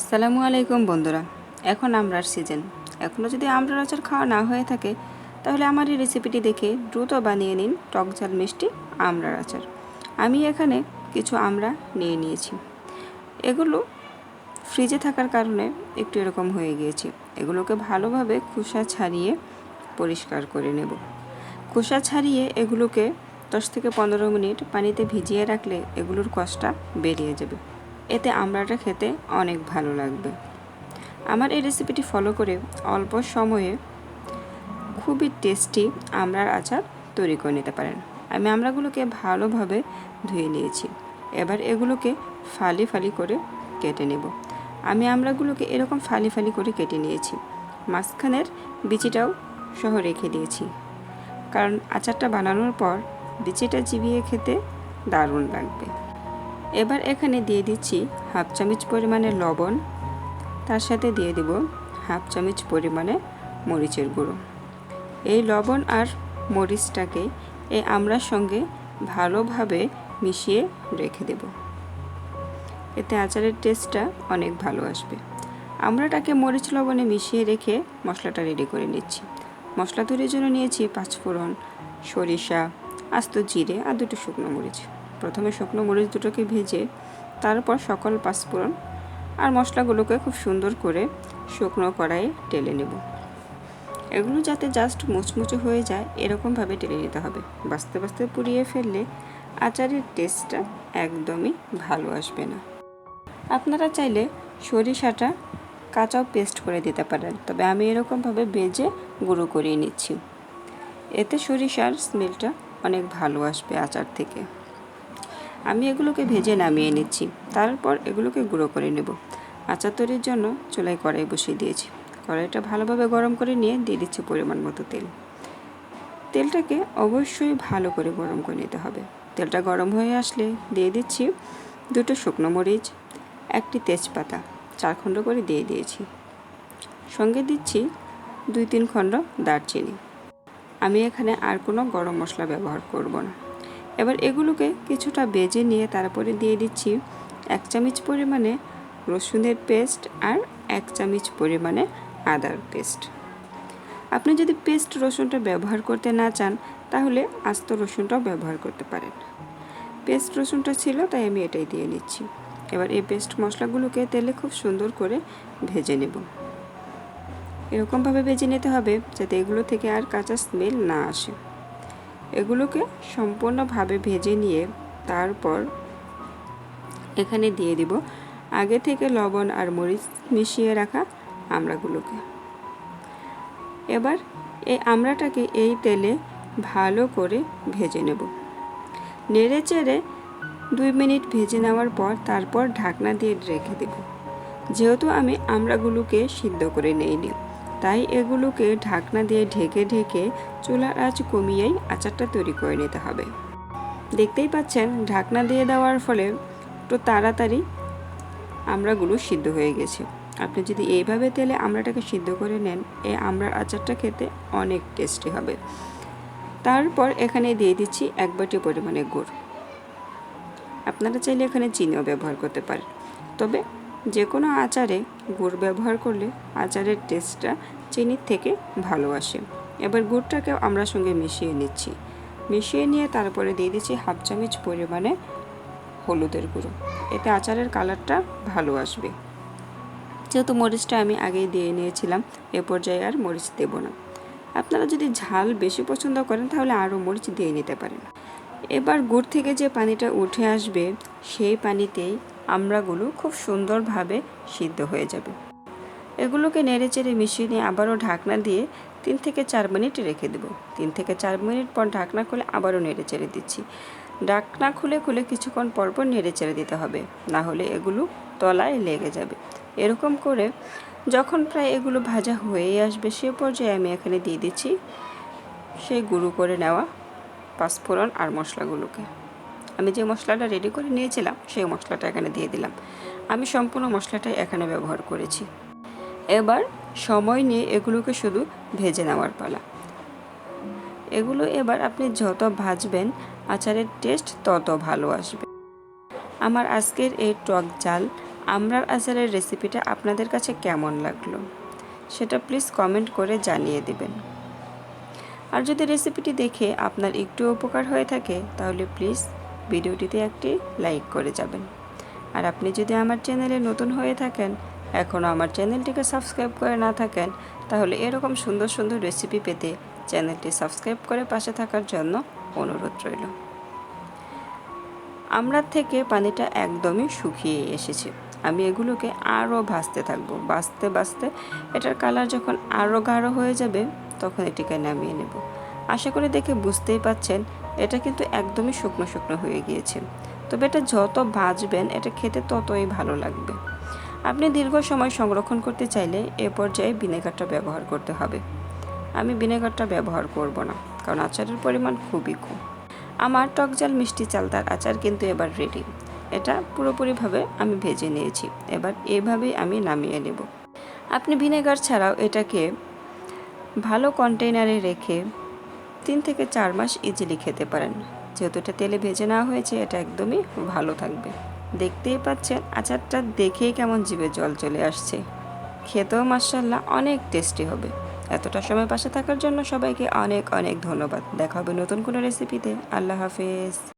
আসসালামু আলাইকুম বন্ধুরা, এখন আমরার সিজন এখনও যদি আমরার আচার খাওয়া না হয়ে থাকে, তাহলে আমার এই রেসিপিটি দেখে দ্রুত বানিয়ে নিন টক ঝাল মিষ্টি আমরার আচার। আমি এখানে কিছু আমরা নিয়ে নিয়েছি। এগুলো ফ্রিজে থাকার কারণে একটু এরকম হয়ে গিয়েছে। এগুলোকে ভালোভাবে খোসা ছাড়িয়ে পরিষ্কার করে নেব। খোসা ছাড়িয়ে এগুলোকে দশ থেকে পনেরো মিনিট পানিতে ভিজিয়ে রাখলে এগুলোর কষটা বেরিয়ে যাবে। এতে আমড়াটা খেতে অনেক ভালো লাগবে। আমার এই রেসিপিটি ফলো করে অল্প সময়ে খুবই টেস্টি আমড়ার আচার তৈরি করে নিতে পারেন। আমি আমড়াগুলোকে ভালোভাবে ধুয়ে নিয়েছি। এবার এগুলোকে ফালি ফালি করে কেটে নেব। আমি আমড়াগুলোকে এরকম ফালি ফালি করে কেটে নিয়েছি। মাঝখানের বিচিটাও সহ রেখে দিয়েছি। কারণ আচারটা বানানোর পর বিচিটা চিবিয়ে খেতে দারুণ লাগবে। এবার এখানে দিয়ে দিচ্ছি হাফ চামচ পরিমাণে লবণ। তার সাথে দিয়ে দেব হাফ চামচ পরিমাণে মরিচের গুঁড়ো। এই লবণ আর মরিচটাকে এই আমড়ার সঙ্গে ভালোভাবে মিশিয়ে রেখে দেব। এতে আচারের টেস্টটা অনেক ভালো আসবে। আমড়াটাকে মরিচ লবণে মিশিয়ে রেখে মশলাটা রেডি করে নিচ্ছি। মশলা তৈরির জন্য নিয়েছি পাঁচফোড়ন, সরিষা, আস্ত জিরে আর দুটো শুকনো মরিচ। প্রথমে শুকনো মরিচ দুটোকে ভেজে, তারপর সকল পাঁচফোড়ন আর মশলাগুলোকে খুব সুন্দর করে শুকনো কড়াইয়ে টেলে নেব। এগুলো যাতে জাস্ট মুচমুচে হয়ে যায়, এরকমভাবে টেলে নিতে হবে। বাস্তে বাস্তে পুড়িয়ে ফেললে আচারের টেস্টটা একদমই ভালো আসবে না। আপনারা চাইলে সরিষাটা কাঁচাও পেস্ট করে দিতে পারেন, তবে আমি এরকমভাবে ভেজে গুঁড়ো করিয়ে নিচ্ছি। এতে সরিষার স্মেলটা অনেক ভালো আসবে আচার থেকে। আমি এগুলোকে ভেজে নামিয়ে নিচ্ছি। তারপর এগুলোকে গুঁড়ো করে নেব। আচার তৈরির জন্য চুলায় কড়াই বসিয়ে দিয়েছি। কড়াইটা ভালোভাবে গরম করে নিয়ে দিয়ে দিচ্ছি পরিমাণ মতো তেল। তেলটাকে অবশ্যই ভালো করে গরম করে নিতে হবে। তেলটা গরম হয়ে আসলে দিয়ে দিচ্ছি দুটো শুকনো মরিচ, একটি তেজপাতা, চার খণ্ড করে দিয়ে দিয়েছি। সঙ্গে দিচ্ছি দুই তিন খণ্ড দারচিনি। আমি এখানে আর কোনো গরম মশলা ব্যবহার করব না। এবার এগুলোকে কিছুটা বেজে নিয়ে তারপরে দিয়ে দিচ্ছি এক চামচ পরিমাণে রসুনের পেস্ট আর এক চামচ পরিমাণে আদার পেস্ট। আপনি যদি পেস্ট রসুনটা ব্যবহার করতে না চান, তাহলে আস্ত রসুনটাও ব্যবহার করতে পারেন। পেস্ট রসুনটা ছিল, তাই আমি এটাই দিয়ে নিচ্ছি। এবার এই পেস্ট মশলাগুলোকে তেলে খুব সুন্দর করে ভেজে নেব। এরকমভাবে ভেজে নিতে হবে, যাতে এগুলো থেকে আর কাঁচা স্মেল না আসে। এগুলোকে সম্পূর্ণভাবে ভেজে নিয়ে তারপর এখানে দিয়ে দিব আগে থেকে লবণ আর মরিচ মিশিয়ে রাখা আমড়াগুলোকে। এবার এই আমড়াটাকে এই তেলে ভালো করে ভেজে নেব। নেড়ে চেড়ে দুই মিনিট ভেজে নেওয়ার পর তারপর ঢাকনা দিয়ে রেখে দেব। যেহেতু আমি আমড়াগুলোকে সিদ্ধ করে নেইনি। তাই এগুলোকে ঢাকনা দিয়ে ঢেকে ঢেকে চুলার আঁচ কমিয়েই আচারটা তৈরি করে নিতে হবে। দেখতেই পাচ্ছেন, ঢাকনা দিয়ে দেওয়ার ফলে একটু তাড়াতাড়ি আমড়াগুলো সিদ্ধ হয়ে গেছে। আপনি যদি এইভাবে তেলে আমড়াটাকে সিদ্ধ করে নেন, এই আমড়ার আচারটা খেতে অনেক টেস্টি হবে। তারপর এখানে দিয়ে দিচ্ছি এক বাটি পরিমাণে গুড়। আপনারা চাইলে এখানে চিনিও ব্যবহার করতে পারেন। তবে যে কোনো আচারে গুড় ব্যবহার করলে আচারের টেস্টটা চিনির থেকে ভালো আসে। এবার গুড়টাকে আমরা সঙ্গে মিশিয়ে নিচ্ছি। মিশিয়ে নিয়ে তারপরে দিয়ে দিচ্ছি হাফ চামচ পরিমাণে হলুদের গুঁড়ো। এতে আচারের কালারটা ভালো আসবে। যেহেতু মরিচটা আমি আগেই দিয়ে নিয়েছিলাম, এ পর্যায়ে আর মরিচ দেব না। আপনারা যদি ঝাল বেশি পছন্দ করেন, তাহলে আরও মরিচ দিয়ে নিতে পারেন। এবার গুড় থেকে যে পানিটা উঠে আসবে, সেই পানিতেই আমড়াগুলো খুব সুন্দরভাবে সিদ্ধ হয়ে যাবে। এগুলোকে নেড়ে চেড়ে মিশিয়ে নিয়ে আবারও ঢাকনা দিয়ে তিন থেকে চার মিনিট রেখে দেব। তিন থেকে চার মিনিট পর ঢাকনা খুলে আবারও নেড়ে চেড়ে দিচ্ছি। ঢাকনা খুলে খুলে কিছুক্ষণ পরপর নেড়ে চেড়ে দিতে হবে, না হলে এগুলো তলায় লেগে যাবে। এরকম করে যখন প্রায় এগুলো ভাজা হয়েই আসবে, সে পর্যায়ে আমি এখানে দিয়ে দিচ্ছি সেই গুঁড়ো করে নেওয়া পাঁচফোড়ন আর মশলাগুলোকে। আমি যে মশলাটা রেডি করে নিয়েছিলাম, সেই মশলাটা এখানে দিয়ে দিলাম। আমি সম্পূর্ণ মশলাটাই এখানে ব্যবহার করেছি। এবার সময় নিয়ে এগুলোকে শুধু ভেজে নেওয়ার পালা। এগুলো এবার আপনি যত ভাজবেন, আচারের টেস্ট তত ভালো আসবে। আমার আজকের এই টক জাল আমরার আচারের রেসিপিটা আপনাদের কাছে কেমন লাগল? সেটা প্লিজ কমেন্ট করে জানিয়ে দিবেন। আর যদি রেসিপিটি দেখে আপনার একটু উপকার হয়ে থাকে, তাহলে প্লিজ ভিডিওটিতে একটি লাইক করে যাবেন। আর আপনি যদি আমার চ্যানেলে নতুন হয়ে থাকেন এখনও আমার চ্যানেলটিকে সাবস্ক্রাইব করে না থাকেন, তাহলে এরকম সুন্দর সুন্দর রেসিপি পেতে চ্যানেলটি সাবস্ক্রাইব করে পাশে থাকার জন্য অনুরোধ রইল। আমরার থেকে পানিটা একদমই শুকিয়ে এসেছে। আমি এগুলোকে আরও ভাজতে থাকব। ভাজতে ভাজতে এটার কালার যখন আরও গাঢ় হয়ে যাবে, তখন এটিকে নামিয়ে নেব। আশা করি দেখে বুঝতেই পাচ্ছেন এটা কিন্তু একদমই শুকনো শুকনো হয়ে গিয়েছে। তবে এটা যত ভাজবেন, এটা খেতে ততই ভালো লাগবে। আপনি দীর্ঘ সময় সংরক্ষণ করতে চাইলে এ পর্যায়ে ভিনেগারটা ব্যবহার করতে হবে। আমি ভিনেগারটা ব্যবহার করব না, কারণ আচারের পরিমাণ খুবই কম। আমার টকজাল মিষ্টি চালতার আচার কিন্তু এবার রেডি এটা পুরোপুরিভাবে আমি ভেজে নিয়েছি। এবার এভাবেই আমি নামিয়ে নেব। আপনি ভিনেগার ছাড়াও এটাকে ভালো কন্টেইনারে রেখে তিন থেকে চার মাস ইজিলি খেতে পারেন। যেহেতু এটা তেলে ভেজে নেওয়া হয়েছে, এটা একদমই ভালো থাকবে। দেখতেই পাচ্ছেন, আচারটা দেখেই কেমন জীবে জল চলে আসছে। খেতেও মার্শাল্লাহ অনেক টেস্টি হবে। এতটা সময় পাশে থাকার জন্য সবাইকে অনেক অনেক ধন্যবাদ। দেখা হবে নতুন কোনো রেসিপিতে আল্লাহ হাফেজ।